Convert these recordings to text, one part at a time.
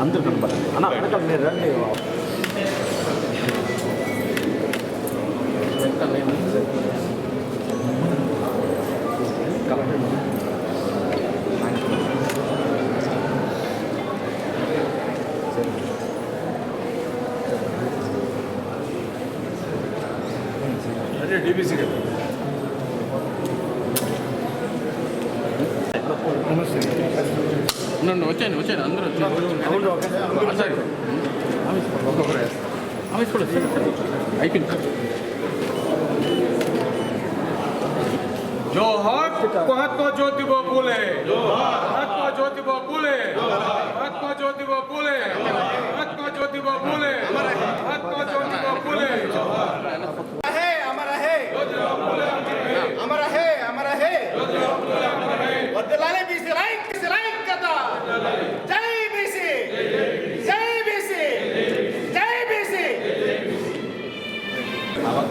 అందరూ కనపడాలి అన్న వెనకాల మీరు రండి. 얘를 리뷰시겠다. నన్ను వచ్చాను వచ్చాను అందరూ వచ్చాను సరే ఆమెస్ కూడా అయిపోయింది జోహార్ మహాత్మా జ్యోతిబా పూలే మహాత్మా జ్యోతిబా పూలే మహాత్మా జ్యోతిబా పూలే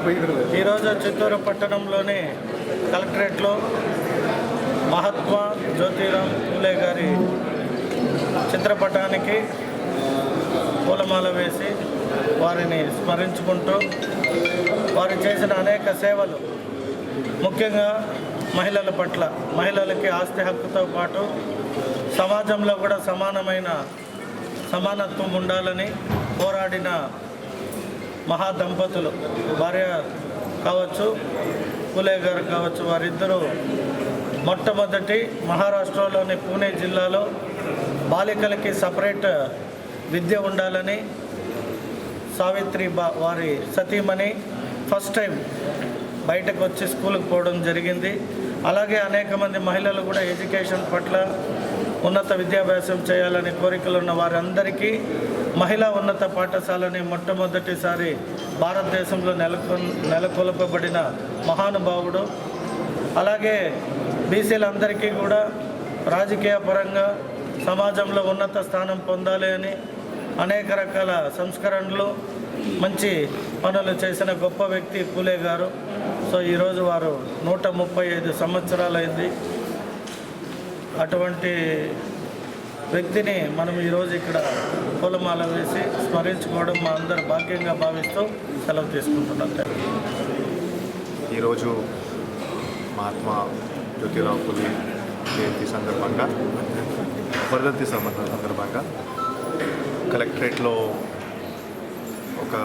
ఈరోజు చిత్తూరు పట్టణంలోని కలెక్టరేట్లో మహాత్మా జ్యోతిరామ్ పూలే గారి చిత్రపటానికి పూలమాల వేసి వారిని స్మరించుకుంటూ వారు చేసిన అనేక సేవలు ముఖ్యంగా మహిళల పట్ల మహిళలకి ఆస్తి హక్కుతో పాటు సమాజంలో కూడా సమానమైన సమానత్వం ఉండాలని పోరాడిన మహాదంపతులు. భార్య కావచ్చు పూలే గారు కావచ్చు వారిద్దరూ మొట్టమొదటి మహారాష్ట్రలోని పూణే జిల్లాలో బాలికలకి సపరేట్ విద్య ఉండాలని సావిత్రి బా వారి సతీమణి ఫస్ట్ టైం బయటకు వచ్చి స్కూల్కి పోవడం జరిగింది. అలాగే అనేక మంది మహిళలు కూడా ఎడ్యుకేషన్ పట్ల ఉన్నత విద్యాభ్యాసం చేయాలని కోరికలు ఉన్న వారందరికీ మహిళా ఉన్నత పాఠశాలని మొట్టమొదటిసారి భారతదేశంలో నెలకొ నెలకొల్పబడిన మహానుభావుడు. అలాగే బీసీలందరికీ కూడా రాజకీయ పరంగా సమాజంలో ఉన్నత స్థానం పొందాలి అని అనేక రకాల సంస్కరణలు మంచి పనులు చేసిన గొప్ప వ్యక్తి పూలే గారు. సో ఈరోజు వారు నూట ముప్పై ఐదు సంవత్సరాలైంది. అటువంటి వ్యక్తిని మనం ఈరోజు ఇక్కడ పూలమాల వేసి స్మరించుకోవడం మా అందరు భాగ్యంగా భావిస్తూ సెలవు తీసుకుంటున్నాం. ఈరోజు మహాత్మా జ్యోతిరావు పులి జయంతి సందర్భంగా వర్ధంతి సందర్భంగా కలెక్టరేట్లో ఒక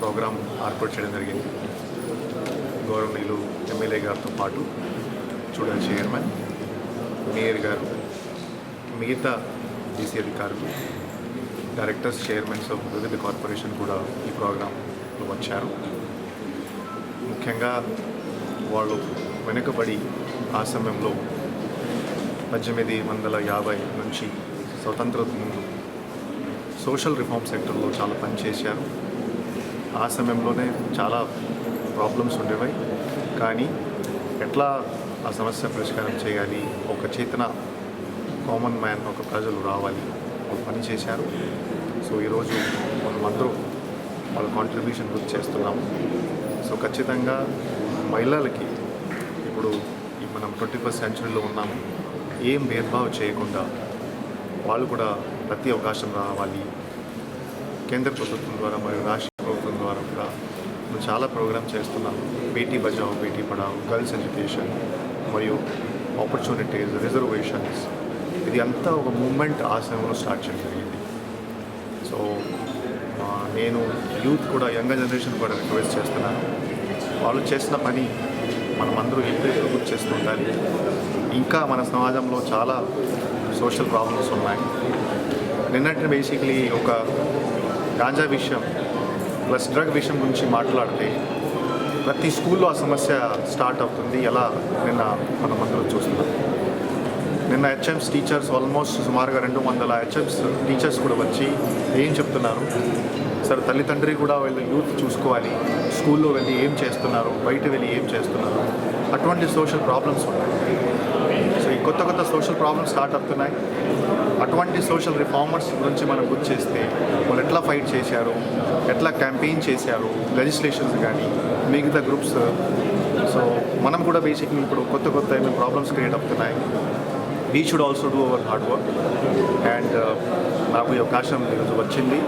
ప్రోగ్రాం ఏర్పాటు చేయడం జరిగింది. గౌరవనీయులు ఎమ్మెల్యే గారితో పాటు చూడల్ చైర్మన్ మేయర్ గారు మిగతా డీసీ అధికారులు డైరెక్టర్స్ చైర్మన్స్ ఆఫ్ వివిధ కార్పొరేషన్ కూడా ఈ ప్రోగ్రాంలో వచ్చారు. ముఖ్యంగా వాళ్ళు వెనుకబడి ఆ సమయంలో పద్దెనిమిది వందల యాభై నుంచి స్వతంత్రత ముందు సోషల్ రిఫార్మ్ సెక్టర్లో చాలా పనిచేశారు ఆ సమయంలోనే చాలా ప్రాబ్లమ్స్ ఉండేవి. కానీ ఎట్లా ఆ సమస్య పరిష్కారం చేయాలి. ఒక చేతన కామన్ మ్యాన్ ఒక ప్రజలు రావాలి. వాళ్ళు పని చేశారు. సో ఈరోజు మనమందరూ వాళ్ళ కాంట్రిబ్యూషన్ గుర్తు చేస్తున్నాము. సో ఖచ్చితంగా మహిళలకి ఇప్పుడు ఈ మనం ట్వంటీ ఫస్ట్ సెంచురీలో ఉన్నాము. ఏం భేదభావం చేయకుండా వాళ్ళు కూడా ప్రతి అవకాశం రావాలి. కేంద్ర ప్రభుత్వం ద్వారా మరియు రాష్ట్ర ప్రభుత్వం ద్వారా కూడా చాలా ప్రోగ్రామ్ చేస్తున్నాం బేటీ బచావో బేటీ పడావ్ గర్ల్స్ ఎడ్యుకేషన్ మరియు ఆపర్చునిటీస్ రిజర్వేషన్స్. ఇది అంతా ఒక మూమెంట్ ఆ సమయంలో స్టార్ట్ చేయడం జరిగింది. సో నేను యూత్ కూడా యంగ్ జనరేషన్ కూడా రిక్వెస్ట్ చేస్తున్నాను. వాళ్ళు చేసిన పని మనమందరూ అందరూ ఎప్పుడు గుర్తు చేస్తూ ఉండాలి ఇంకా మన సమాజంలో చాలా సోషల్ ప్రాబ్లమ్స్ ఉన్నాయి. నిన్నటి బేసిక్లీ ఒక గాంజా విషయం ప్లస్ డ్రగ్ విషయం గురించి మాట్లాడితే ప్రతి స్కూల్లో ఆ సమస్య స్టార్ట్ అవుతుంది. ఎలా? నిన్న మనం అందరూ చూస్తున్నాం. నిన్న హెచ్ఎంస్ టీచర్స్ ఆల్మోస్ట్ సుమారుగా రెండు వందల హెచ్ఎంస్ టీచర్స్ కూడా వచ్చి ఏం చెప్తున్నారు? సార్ తల్లిదండ్రి కూడా వీళ్ళు యూత్ చూసుకోవాలి. స్కూల్లో వెళ్ళి ఏం చేస్తున్నారు? బయట వెళ్ళి ఏం చేస్తున్నారు? అటువంటి సోషల్ ప్రాబ్లమ్స్ ఉన్నాయి. సో ఈ కొత్త కొత్త సోషల్ ప్రాబ్లమ్స్ స్టార్ట్ అవుతున్నాయి. అటువంటి సోషల్ రిఫార్మర్స్ గురించి మనం గుర్తు చేస్తే వాళ్ళు ఎట్లా ఫైట్ చేశారు ఎట్లా క్యాంపెయిన్ చేశారు లెజిస్లేషన్స్ కానీ మిగతా గ్రూప్స్ సో మనం కూడా బేసిక్లీ ఇప్పుడు కొత్త కొత్త ఏమైనా ప్రాబ్లమ్స్ క్రియేట్ అవుతున్నాయి. We should also do our hard work and నాకు ఈ అవకాశం ఈరోజు వచ్చింది.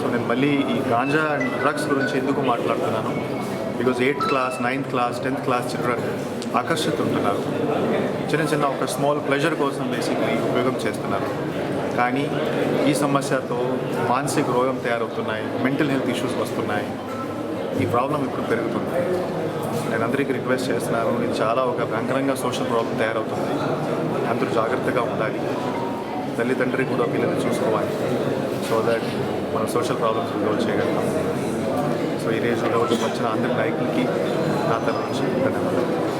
సో నేను మళ్ళీ ఈ గాంజా అండ్ డ్రగ్స్ గురించి ఎందుకు మాట్లాడుతున్నాను? Because eighth class ninth class tenth class children ఆకర్షితుంటున్నారు. చిన్న చిన్న ఒక స్మాల్ ప్లెజర్ కోసం బేసిక్లీ ఉపయోగం చేస్తున్నారు. కానీ ఈ సమస్యతో మానసిక రోగం తయారవుతున్నాయి మెంటల్ హెల్త్ ఇష్యూస్ వస్తున్నాయి. ఈ ప్రాబ్లం ఇప్పుడు పెరుగుతుంది. నేను అందరికీ రిక్వెస్ట్ చేస్తున్నాను ఇది చాలా ఒక భయంకరంగా సోషల్ ప్రాబ్లం తయారవుతుంది. అందరూ జాగ్రత్తగా ఉండాలి. తల్లిదండ్రి కూడా పిల్లల్ని చూసుకోవాలి. సో దట్ మనం సోషల్ ప్రాబ్లమ్స్ రిజాల్వ్ చేయగలుగుతాం. సో ఈ రోజు రోజు వచ్చిన అందరి నాయకులకి నా తరఫు నుంచి ధన్యవాదాలు.